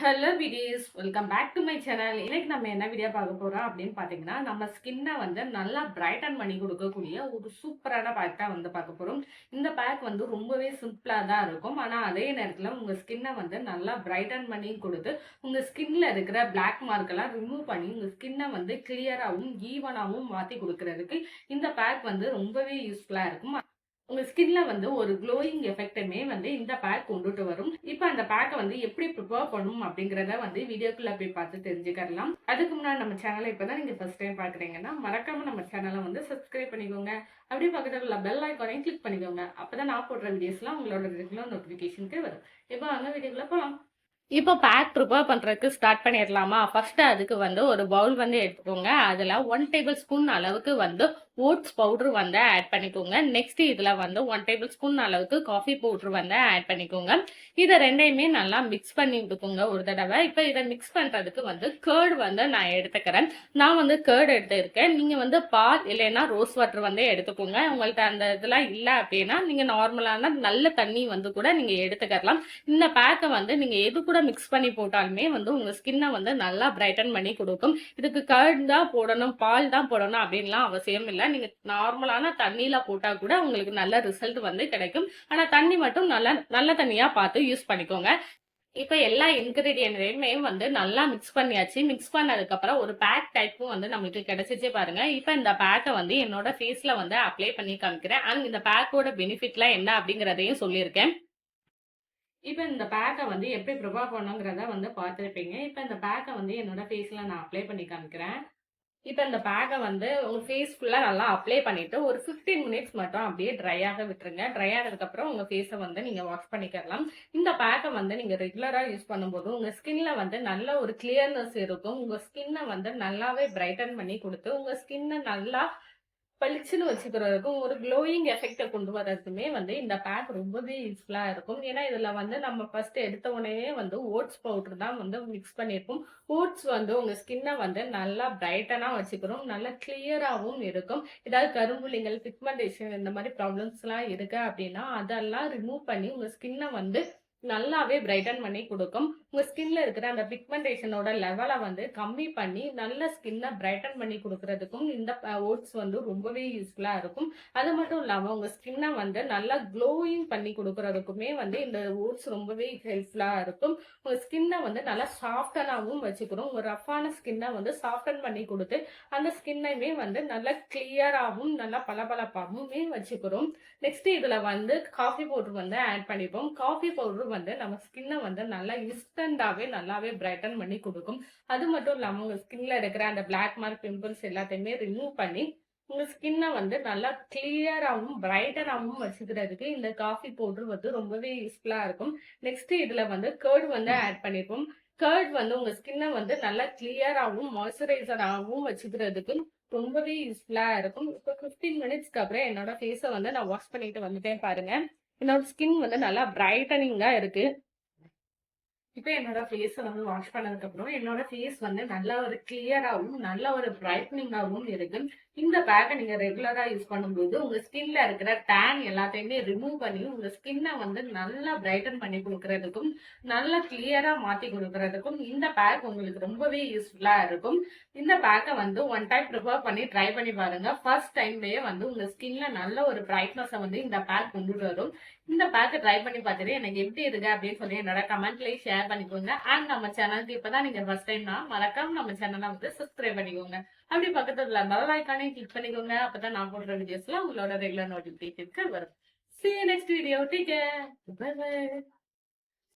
Hello videos welcome back to my channel இன்னைக்கு நம்ம என்ன வீடியோ பார்க்க போகிறோம் அப்படின்னு பார்த்தீங்கன்னா நம்ம ஸ்கின்னை வந்து நல்லா பிரைட்டன் பண்ணி கொடுக்கக்கூடிய ஒரு சூப்பரான பேக் தான் வந்து பார்க்க போகிறோம் இந்த பேக் வந்து ரொம்பவே சிம்பிளாக தான் இருக்கும். ஆனால் அதே நேரத்தில் உங்கள் ஸ்கின்னை வந்து நல்லா பிரைட்டன் பண்ணி கொடுத்து உங்கள் ஸ்கின்ல இருக்கிற பிளாக் மார்க்கெல்லாம் ரிமூவ் பண்ணி உங்கள் ஸ்கின்னை வந்து கிளியராகவும் ஈவனாகவும் மாற்றி கொடுக்கறதுக்கு இந்த பேக் வந்து ரொம்பவே யூஸ்ஃபுல்லாக இருக்கும். உங்கள் ஸ்கின்ல வந்து ஒரு க்ளோயிங் எஃபெக்ட்டுமே வந்து இந்த பேக் கொண்டுட்டு வரும். இப்போ அந்த பேக்கை வந்து எப்படி ப்ரிப்பேர் பண்ணணும் அப்படிங்கிறத வந்து வீடியோக்குள்ளே போய் பார்த்து தெரிஞ்சுக்கலாம் அதுக்கு முன்னாடி நம்ம சேனலை இப்போ தான் நீங்கள் ஃபர்ஸ்ட் டைம் பார்க்குறீங்கன்னா மறக்காமல் நம்ம சேனலை வந்து சப்ஸ்கிரைப் பண்ணிக்கோங்க. அப்படியே பக்கத்தில் உள்ள பெல் ஐக்கானையும் கிளிக் பண்ணிக்கோங்க. அப்போ தான் நான் போடுற வீடியோஸ்லாம் உங்களோட ரெகுலர் நோட்டிஃபிகேஷனுக்கு வரும். இப்போ அங்கே வீடியோக்குள்ளே போகலாம் இப்போ பேக் ப்ரிப்பேர் பண்ணுறதுக்கு ஸ்டார்ட் பண்ணிடலாமா? ஃபர்ஸ்ட் அதுக்கு வந்து ஒரு பவுல் வந்து எடுத்துக்கோங்க. அதில் ஒன் டேபிள் ஸ்பூன் அளவுக்கு வந்து ஓட்ஸ் பவுட்ரு வந்து ஆட் பண்ணிக்கோங்க. நெக்ஸ்ட் இதில் வந்து ஒன் டேபிள் ஸ்பூன் அளவுக்கு காஃபி பவுட்ரு வந்து ஆட் பண்ணிக்கோங்க. இதை ரெண்டையுமே நல்லா மிக்ஸ் பண்ணி விட்டுக்கோங்க ஒரு தடவை. இப்போ இதை மிக்ஸ் பண்ணுறதுக்கு வந்து கேர்டு வந்து நான் எடுத்துக்கிறேன். நான் வந்து கேர்டு எடுத்துருக்கேன். நீங்கள் வந்து பால் இல்லைன்னா ரோஸ் வாட்டர் வந்து எடுத்துக்கோங்க. உங்கள்கிட்ட அந்த இதெல்லாம் இல்லை அப்படின்னா நீங்கள் நார்மலான நல்ல தண்ணி வந்து கூட நீங்கள் எடுத்துக்கலாம். இந்த பேக்கை வந்து நீங்கள் எது கூட மிக்ஸ் பண்ணி போட்டாலுமே வந்து உங்கள் ஸ்கின்னை வந்து நல்லா பிரைட்டன் பண்ணி கொடுக்கும். இதுக்கு கர்ட் தான் போடணும் பால் தான் போடணும் அப்படின்லாம் அவசியம் இல்லை. நீங்கள் நார்மலான தண்ணியில் போட்டால் கூட உங்களுக்கு நல்ல ரிசல்ட் வந்து கிடைக்கும். ஆனால் தண்ணி மட்டும் நல்லா நல்ல தண்ணியாக பார்த்து யூஸ் பண்ணிக்கோங்க. இப்போ எல்லா இன்கிரீடியன்ட்டையுமே வந்து நல்லா மிக்ஸ் பண்ணியாச்சு. மிக்ஸ் பண்ணதுக்கப்புறம் ஒரு பேக் டைப்பும் வந்து நம்மளுக்கு கிடைச்சிச்சு பாருங்க. இப்போ இந்த பேக்கை வந்து என்னோட ஃபேஸில் வந்து அப்ளை பண்ணி காமிக்கிறேன். அண்ட் இந்த பேக்கோட பெனிஃபிட்லாம் என்ன அப்படிங்கிறதையும் சொல்லியிருக்கேன். இப்போ இந்த பேக்கை வந்து எப்படி ப்ரிப்பேர் பண்ணுங்கிறத வந்து பார்த்துருப்பீங்க. இப்போ இந்த பேக்கை வந்து என்னோட ஃபேஸில் நான் அப்ளை பண்ணி காமிக்கிறேன். இப்போ இந்த பேக்கை வந்து உங்கள் ஃபேஸ் ஃபுல்லாக நல்லா அப்ளை பண்ணிவிட்டு ஒரு ஃபிஃப்டீன் மினிட்ஸ் மட்டும் அப்படியே ட்ரை ஆக விட்டுருங்க. ட்ரை ஆனதுக்கப்புறம் உங்கள் ஃபேஸை வந்து நீங்கள் வாஷ் பண்ணிக்கலாம். இந்த பேக்கை வந்து நீங்கள் ரெகுலராக யூஸ் பண்ணும்போது உங்கள் ஸ்கின்ல வந்து நல்ல ஒரு கிளியர்னஸ் இருக்கும். உங்கள் ஸ்கின்னை வந்து நல்லாவே பிரைட்டன் பண்ணி கொடுத்து உங்கள் ஸ்கின்னை நல்லா பளிச்சுன்னு வச்சுக்கிறதுக்கும் ஒரு க்ளோயிங் எஃபெக்டை கொண்டு வர்றதுக்குமே வந்து இந்த பேக் ரொம்பவே யூஸ்ஃபுல்லாக இருக்கும். ஏன்னா இதில் வந்து நம்ம ஃபர்ஸ்ட் எடுத்த உடனே வந்து ஓட்ஸ் பவுடர் தான் வந்து மிக்ஸ் பண்ணியிருப்போம். ஓட்ஸ் வந்து உங்கள் ஸ்கின்னை வந்து நல்லா பிரைட்டனாக வச்சுக்கிறோம். நல்லா கிளியராகவும் இருக்கும். ஏதாவது கரும்புலிங்கள் பிக்மெண்டேஷன் இந்த மாதிரி ப்ராப்ளம்ஸ்லாம் இருக்குது அப்படின்னா அதெல்லாம் ரிமூவ் பண்ணி உங்கள் ஸ்கின்னை வந்து நல்லாவே பிரைட்டன் பண்ணி கொடுக்கும். உங்கள் ஸ்கின்ல இருக்கிற அந்த பிக்மெண்டேஷனோட லெவலை வந்து கம்மி பண்ணி நல்ல ஸ்கின்னை பிரைட்டன் பண்ணி கொடுக்கறதுக்கும் இந்த ஓட்ஸ் வந்து ரொம்பவே யூஸ்ஃபுல்லாக இருக்கும். அது மட்டும் இல்லாமல் உங்கள் ஸ்கின்னை வந்து நல்லா க்ளோயிங் பண்ணி கொடுக்கறதுக்குமே வந்து இந்த ஓட்ஸ் ரொம்பவே ஹெல்ப்ஃபுல்லாக இருக்கும். உங்கள் ஸ்கின்னை வந்து நல்லா சாஃப்டனாகவும் வச்சுக்கிறோம் உங்கள் ரஃப்பான ஸ்கின்னை வந்து சாஃப்டன் பண்ணி கொடுத்து அந்த ஸ்கின்னையுமே வந்து நல்லா கிளியராகவும் நல்லா பளபளப்பாகவுமே வச்சுக்கிறோம் நெக்ஸ்ட் இதில் வந்து காஃபி பவுடர் வந்து ஆட் பண்ணிப்போம். காஃபி பவுடர் வந்து நம்ம ஸ்கின்னை வந்து நல்லா இன்ஸ்டண்டாகவே நல்லாவே பிரைட்டன் பண்ணி கொடுக்கும். அது மட்டும் இல்லாமல் உங்கள் ஸ்கின்ல இருக்கிற அந்த பிளாக் மார்க் பிம்பிள்ஸ் எல்லாத்தையுமே ரிமூவ் பண்ணி உங்கள் ஸ்கின்னை வந்து நல்லா கிளியராகவும் பிரைட்டனாகவும் வச்சுக்கிறதுக்கு இந்த காஃபி பவுடர் வந்து ரொம்பவே யூஸ்ஃபுல்லாக இருக்கும். நெக்ஸ்ட் இதில் வந்து கேர்டு வந்து ஆட் பண்ணியிருப்போம் கேர்ட் வந்து உங்கள் ஸ்கின்னை வந்து நல்லா கிளியராகவும் மாய்ஸ்சரைசராகவும் வச்சுக்கிறதுக்கு ரொம்பவே யூஸ்ஃபுல்லாக இருக்கும். இப்போ ஃபிஃப்டீன் மினிட்ஸ்க்கு அப்புறம் என்னோட ஃபேஸை வந்து நான் வாஷ் பண்ணிட்டு வந்துட்டேன் பாருங்க. என்னோட ஸ்கின் வந்து நல்லா பிரைட்டனிங்காக இருக்கு. இப்போ என்னோட ஃபேஸை வந்து வாஷ் பண்ணதுக்கப்புறம் என்னோட ஃபேஸ் வந்து நல்ல ஒரு கிளியராகவும் நல்ல ஒரு பிரைட்னிங்காகவும் இருக்கு. இந்த பேக்கை நீங்கள் ரெகுலராக யூஸ் பண்ணும்போது உங்கள் ஸ்கின்ல இருக்கிற டேன் எல்லாத்தையுமே ரிமூவ் பண்ணி உங்கள் ஸ்கின்னை வந்து நல்லா பிரைட்டன் பண்ணி கொடுக்கறதுக்கும் நல்லா கிளியராக மாற்றி கொடுக்கறதுக்கும் இந்த பேக் உங்களுக்கு ரொம்பவே யூஸ்ஃபுல்லாக இருக்கும். இந்த பேக்கை வந்து ஒன் டைம் ப்ரிப்பேர் பண்ணி ட்ரை பண்ணி பாருங்க. ஃபர்ஸ்ட் டைம்லேயே வந்து உங்கள் ஸ்கின்ல நல்ல ஒரு பிரைட்னஸை வந்து இந்த பேக் கொண்டு வரும். இந்த பேக்கை ட்ரை பண்ணி பார்த்துட்டு எனக்கு எப்படி இருக்கு அப்படின்னு சொல்லி என்னோட கமெண்ட்லயும் ஷேர் பண்ணிக்கோங்க. அண்ட் நம்ம சேனலுக்கு இப்பதான் நீங்க ஃபர்ஸ்ட் டைம் தான் மறக்காம நம்ம சேனலை வந்து சப்ஸ்கிரைப் பண்ணிக்கோங்க. அப்படி பக்கத்துல உள்ள பெல் ஐக்கானே கிளிக் பண்ணிக்கோங்க. அப்பதான் நான் போடுற வீடியோஸ்லாம் உங்களோட ரெகுலர் நோட்டிபிகேஷனுக்கு வரும். See you next video. Take care. Bye bye